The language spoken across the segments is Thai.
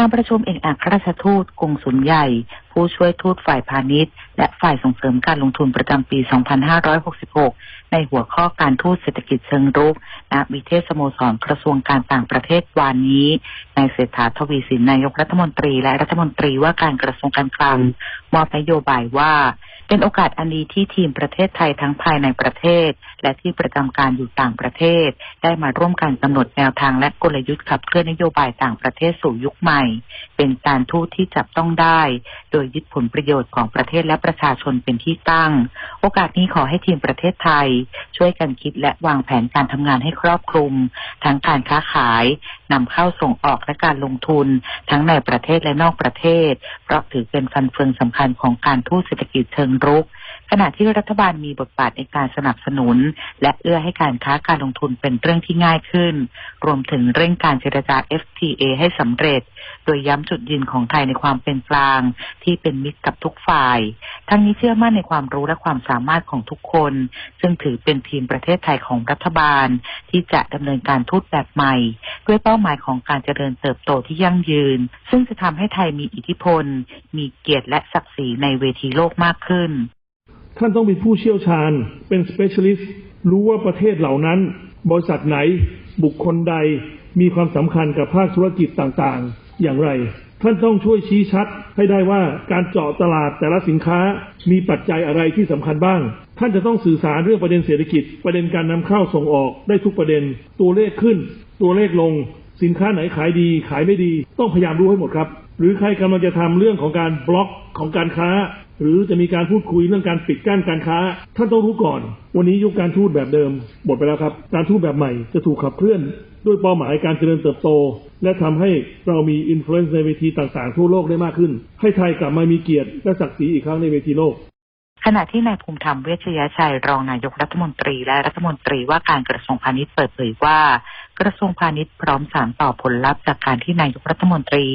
การประชุมเอกอัครราชทูตกงสุลใหญ่ ผู้ช่วยทูตฝ่ายพาณิชย์ และฝ่ายส่งเสริมการลงทุนประจำปี 2566 ในหัวข้อการทูตเศรษฐกิจเชิงรุกณวิเทศสโมสรกระทรวงการต่างประเทศวานนี้นายเศรษฐาทวีสินนายกรัฐมนตรีและรัฐมนตรีว่าการกระทรวงการคลังมอบนโยบายว่า เป็นโอกาสอันดีที่ทีมประเทศไทยทั้งภายในประเทศ และที่ประจำการอยู่ต่างประเทศ ได้มาร่วมกันกำหนดแนวทางและกลยุทธ์ขับเคลื่อนนโยบายต่างประเทศสู่ยุคใหม่ เป็นการทูตที่จับต้องได้ โดยยึดผลประโยชน์ของประเทศและประชาชนเป็นที่ตั้ง โอกาสนี้ขอให้ทีมประเทศไทย ช่วยกันคิดและวางแผนการทำงานให้ครอบคลุม ทั้งการค้าขายนำเข้าส่งออกและการลงทุน ทั้งในประเทศและนอกประเทศ เพราะถือเป็นฟันเฟืองสำคัญของการทูตเศรษฐกิจเชิงรุก ขณะที่รัฐบาลมีบทบาทในการสนับสนุน และเอื้อให้การค้าการลงทุนเป็นเรื่องที่ง่ายขึ้น รวมถึงเร่งการเจรจา FTA ให้สำเร็จ โดยย้ำจุดยืนของไทยในความเป็นกลาง ที่เป็นมิตรกับทุกฝ่าย ทั้งนี้เชื่อมั่นในความรู้และความสามารถของทุกคน ซึ่งถือเป็นทีมประเทศไทยของรัฐบาล ที่จะดำเนินการทูตแบบใหม่ ด้วยเป้าหมายของการเจริญเติบโตที่ยั่งยืน ซึ่งจะทำให้ไทยมีอิทธิพล มีเกียรติและศักดิ์ศรีในเวทีโลกมากขึ้น ท่านต้องเป็นผู้เชี่ยวชาญเป็น specialist รู้ว่าประเทศเหล่านั้น บริษัทไหน บุคคลใด มีความสำคัญกับภาคธุรกิจต่างๆ อย่างไร ท่านต้องช่วยชี้ชัดให้ได้ว่าการเจาะตลาดแต่ละสินค้ามีปัจจัยอะไรที่สำคัญบ้าง ท่านจะต้องสื่อสารเรื่องประเด็นเศรษฐกิจ ประเด็นการนำเข้าส่งออกได้ทุกประเด็น ตัวเลขขึ้น ตัวเลขลง สินค้าไหนขายดี ขายไม่ดี ต้องพยายามรู้ให้หมดครับ หรือใครกำลังจะทำเรื่องของการบล็อกของการค้า หรือจะมีการพูดคุยเรื่องการปิดกั้นการค้า ท่านต้องรู้ก่อน วันนี้ยุคการทูตแบบเดิมหมดไปแล้วครับ การทูตแบบใหม่จะถูกขับเคลื่อน ด้วยเป้าหมายการเจริญเติบโต และทำให้เรามีอิทธิพลในเวทีต่างๆ ทั่วโลกได้มากขึ้น ให้ไทยกลับมามีเกียรติและศักดิ์ศรีอีกครั้งในเวทีโลกขณะที่นายภูมิธรรมเวชยชัยรองนายกรัฐมนตรีและรัฐมนตรีว่าการกระทรวงพาณิชย์เปิดเผยว่า กระทรวงพาณิชย์พร้อมสานต่อผลลัพธ์จากการที่นายกรัฐมนตรี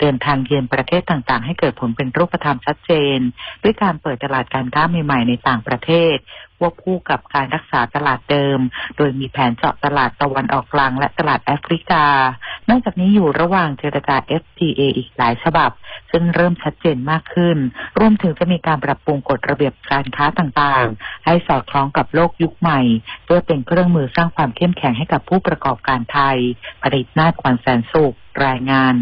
เดินทางเยือนประเทศต่างๆ ให้เกิดผลเป็นรูปธรรมชัดเจน ด้วยการเปิดตลาดการค้าใหม่ๆในต่างประเทศ ควบคู่กับการรักษาตลาดเดิม โดยมีแผนเจาะตลาดตะวันออกกลางและตลาดแอฟริกา นอกจากนี้อยู่ระหว่างเจรจา FTA อีกหลายฉบับ ซึ่งเริ่มชัดเจนมากขึ้น รวมถึงจะมีการปรับปรุงกฎระเบียบการค้าต่างๆ ให้สอดคล้องกับโลกยุคใหม่ เพื่อเป็นเครื่องมือสร้างความเข้มแข็งให้กับผู้ประกอบการไทยผลิตนาฏขวัญแสนสุขรายงาน